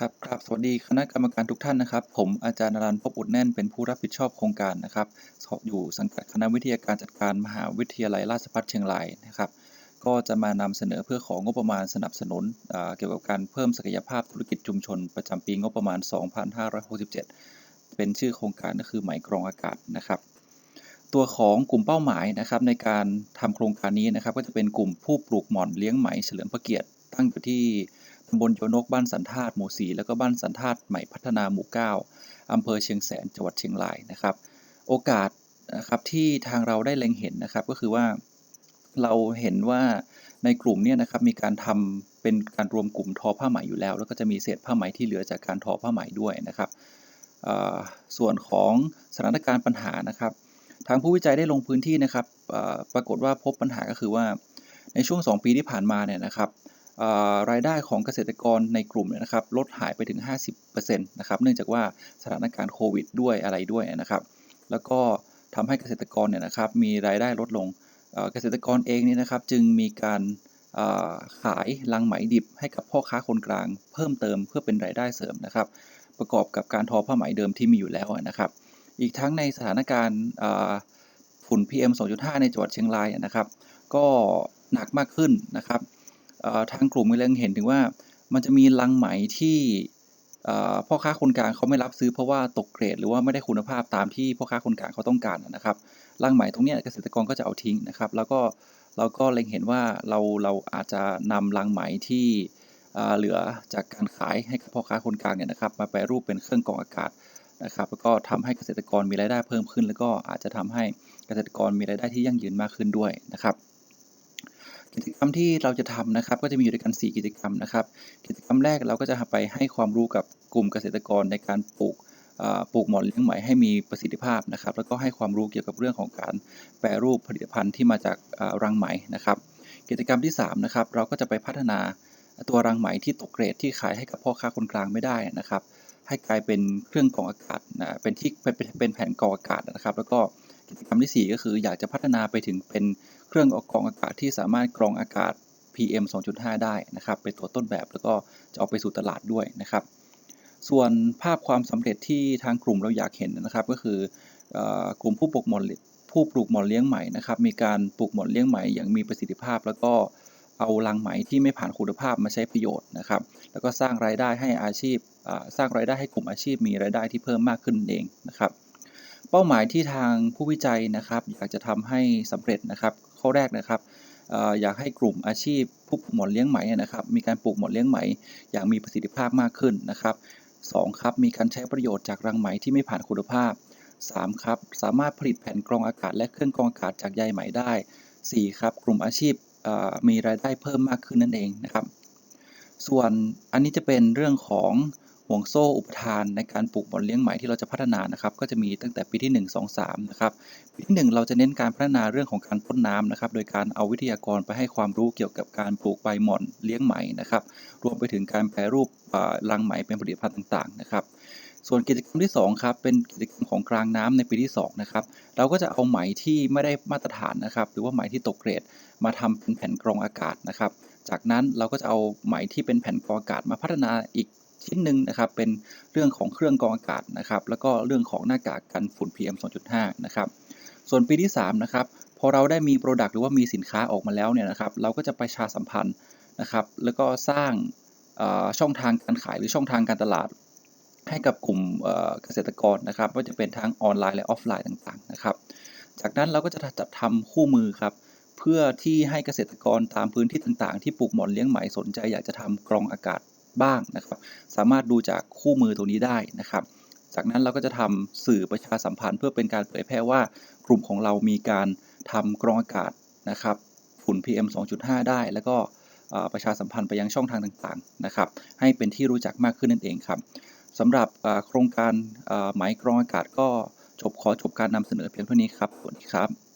ครับครับสวัสดีคณะกรรมการทุกท่านนะครับ ผมอาจารย์นรันพบอุดแน่นเป็นผู้รับผิดชอบโครงการนะครับอยู่สังกัดคณะวิทยาการจัดการมหาวิทยาลัยราชภัฏเชียงรายนะครับ ก็จะมานำเสนอเพื่อของงบประมาณสนับสนุนเกี่ยวกับการเพิ่มศักยภาพธุรกิจชุมชน ประจำปีงบประมาณ 2567 เป็นชื่อโครงการก็คือไหมกรองอากาศนะครับ ตัวของกลุ่มเป้าหมายนะครับในการทำโครงการนี้นะครับ ก็จะเป็นกลุ่มผู้ปลูกหม่อนเลี้ยงไหมเฉลิมพระเกียรติตั้งอยู่ที่ ตำบลโยนกบ้านสันธาตหมู่ 4 แล้วก็บ้านสันธาตใหม่พัฒนาหมู่ 9อำเภอเชียงแสนจังหวัดเชียงรายนะครับ โอกาสนะครับที่ทางเราได้เล็งเห็นนะครับก็คือว่าเราเห็นว่าในกลุ่มเนี้นะครับมีการทำเป็นการรวมกลุ่มทอผ้าไหมอยู่แล้ว แล้วก็จะมีเศษผ้าไหมที่เหลือจากการทอผ้าไหมด้วยนะครับส่วนของสถานการณ์ปัญหานะครับ ทางผู้วิจัยได้ลงพื้นที่นะครับปรากฏว่าพบปัญหาก็คือว่าในช่วง 2 ปีที่ผ่านมาเนี่ยนะครับ รายได้ของเกษตรกรในกลุ่มเนี่ยนะครับลดหายไปถึง 50%นะครับเนื่องจากว่าสถานการณ์โควิดด้วยอะไรด้วยนะครับ แล้วก็ทำให้เกษตรกรเนี่ยนะครับมีรายได้ลดลงเกษตรกรเองเนี่ยนะครับจึงมีการขายลังไหมดิบให้กับพ่อค้าคนกลาง เพิ่มเติมเพื่อเป็นรายได้เสริมนะครับ ประกอบกับการทอผ้าไหมเดิมที่มีอยู่แล้วนะครับ อีกทั้งในสถานการณ์ฝุ่น PM 2.5 ในจังหวัดเชียงรายนะครับ ก็หนักมากขึ้นนะครับ ทางกลุ่มมีเล็งเห็นถึงว่ามันจะมีลังไหมที่พ่อค้าคนกลางเขาไม่รับซื้อเพราะว่าตกเกรดหรือว่าไม่ได้คุณภาพตามที่พ่อค้าคนกลางเขาต้องการนะครับลังไหมตรงนี้เกษตรกรก็จะเอาทิ้งนะครับ แล้วก็เราก็เล็งเห็นว่าเราเราอาจจะนำลังไหมที่เหลือจากการขายให้กับพ่อค้าคนกลางเนี่ยนะครับ มาแปรรูปเป็นเครื่องกรองอากาศนะครับแล้วก็ทำให้เกษตรกรมีรายได้เพิ่มขึ้น แล้วก็อาจจะทำให้เกษตรกรมีรายได้ที่ยั่งยืนมากขึ้นด้วยนะครับ กิจกรรมที่เราจะทำนะครับ ก็จะมีอยู่ด้วยกัน 4 กิจกรรมนะครับ กิจกรรมแรกเราก็จะไปให้ความรู้กับกลุ่มเกษตรกรในการปลูกปลูกหมอนเลี้ยงไหมให้มีประสิทธิภาพนะครับ แล้วก็ให้ความรู้เกี่ยวกับเรื่องของการแปรรูปผลิตภัณฑ์ที่มาจากรังไหมนะครับ กิจกรรมที่3นะครับเราก็จะไปพัฒนาตัวรังไหมที่ตกเกรดที่ขายให้กับพ่อค้าคนกลางไม่ได้นะครับ ให้กลายเป็นเครื่องกรองอากาศนะเป็นที่เป็นแผ่นกรองอากาศนะครับ แล้วก็กิจกรรมที่ 4 ก็คืออยากจะพัฒนาไปถึงเป็น เครื่องกรองอากาศที่สามารถกรองอากาศ PM 2.5 ได้นะครับ เป็นตัวต้นแบบแล้วก็จะออกไปสู่ตลาดด้วยนะครับ ส่วนภาพความสำเร็จที่ทางกลุ่มเราอยากเห็นนะครับก็คือกลุ่มผู้ปลูกหมอนผู้ปลูกหมอนเลี้ยงไหมนะครับ มีการปลูกหมอนเลี้ยงไหมอย่างมีประสิทธิภาพ แล้วก็เอาลังไหมที่ไม่ผ่านคุณภาพมาใช้ประโยชน์นะครับ แล้วก็สร้างรายได้ให้อาชีพสร้างรายได้ให้กลุ่มอาชีพมีรายได้ที่เพิ่มมากขึ้นเองนะครับ เป้าหมายที่ทางผู้วิจัยนะครับ อยากจะทำให้สำเร็จนะครับ ข้อแรกนะครับอยากให้กลุ่มอาชีพผู้ปลูกหมอนเลี้ยงไหมนะครับมีการปลูกหมอนเลี้ยงไหม อย่างมีประสิทธิภาพมากขึ้นนะครับ2ครับมีการใช้ประโยชน์จากรังไหมที่ไม่ผ่านคุณภาพ 3 ครับสามารถผลิตแผ่นกรองอากาศและเครื่องกรองอากาศจากใยไหมได้ 4 ครับกลุ่มอาชีพมีรายได้เพิ่มมากขึ้นนั่นเองนะครับ ส่วนอันนี้จะเป็นเรื่องของ ห่วงโซ่อุปทานในการปลูกบอนเลี้ยงไหมที่เราจะพัฒนานะครับ ก็จะมีตั้งแต่ปีที่ 1 2 3 นะครับ ปีที่ 1 เราจะเน้นการพัฒนาเรื่องของการพ่นน้ำนะครับ โดยการเอาวิทยากรไปให้ความรู้เกี่ยวกับการปลูกใบหม่อนเลี้ยงไหมนะครับ รวมไปถึงการแปรรูปรังไหมเป็นผลิตภัณฑ์ต่างๆ นะครับส่วนกิจกรรมที่2ครับเป็นกิจกรรมของกลางน้ำในปีที่2นะครับเราก็จะเอาไหมที่ไม่ได้มาตรฐานนะครับ หรือว่าไหมที่ตกเกรด มาทำเป็นแผ่นกรองอากาศนะครับ จากนั้นเราก็จะเอาไหมที่เป็นแผ่นกรองอากาศมาพัฒนาอีก ชิ้นหนึ่งนะครับ เป็นเรื่องของเครื่องกรองอากาศนะครับ แล้วก็เรื่องของหน้ากากกันฝุ่น PM 2.5 นะครับ ส่วนปีที่3นะครับ พอเราได้มีโปรดักต์หรือว่ามีสินค้าออกมาแล้วเนี่ยนะครับ เราก็จะประชาสัมพันธ์นะครับ แล้วก็สร้างช่องทางการขายหรือช่องทางการตลาด ให้กับกลุ่มเกษตรกรนะครับว่าจะเป็นทั้งออนไลน์และออฟไลน์ต่างๆนะครับ จากนั้นเราก็จะจัดทำคู่มือครับเพื่อที่ให้เกษตรกรตามพื้นที่ต่างๆ ที่ปลูกหมอนเลี้ยงไหมสนใจอยากจะทำกรองอากาศ บ้างนะครับ สามารถดูจากคู่มือตรงนี้ได้นะครับ จากนั้นเราก็จะทำสื่อประชาสัมพันธ์ เพื่อเป็นการเผยแพร่ว่ากลุ่มของเรามีการทำกรองอากาศนะครับฝุ่น PM 2.5 ได้ แล้วก็ประชาสัมพันธ์ไปยังช่องทางต่างๆนะครับ ให้เป็นที่รู้จักมากขึ้นนั่นเองครับสำหรับโครงการหมายกรองอากาศก็จบขอจบการนำเสนอเพียงเท่านี้ครับสวัสดีครับ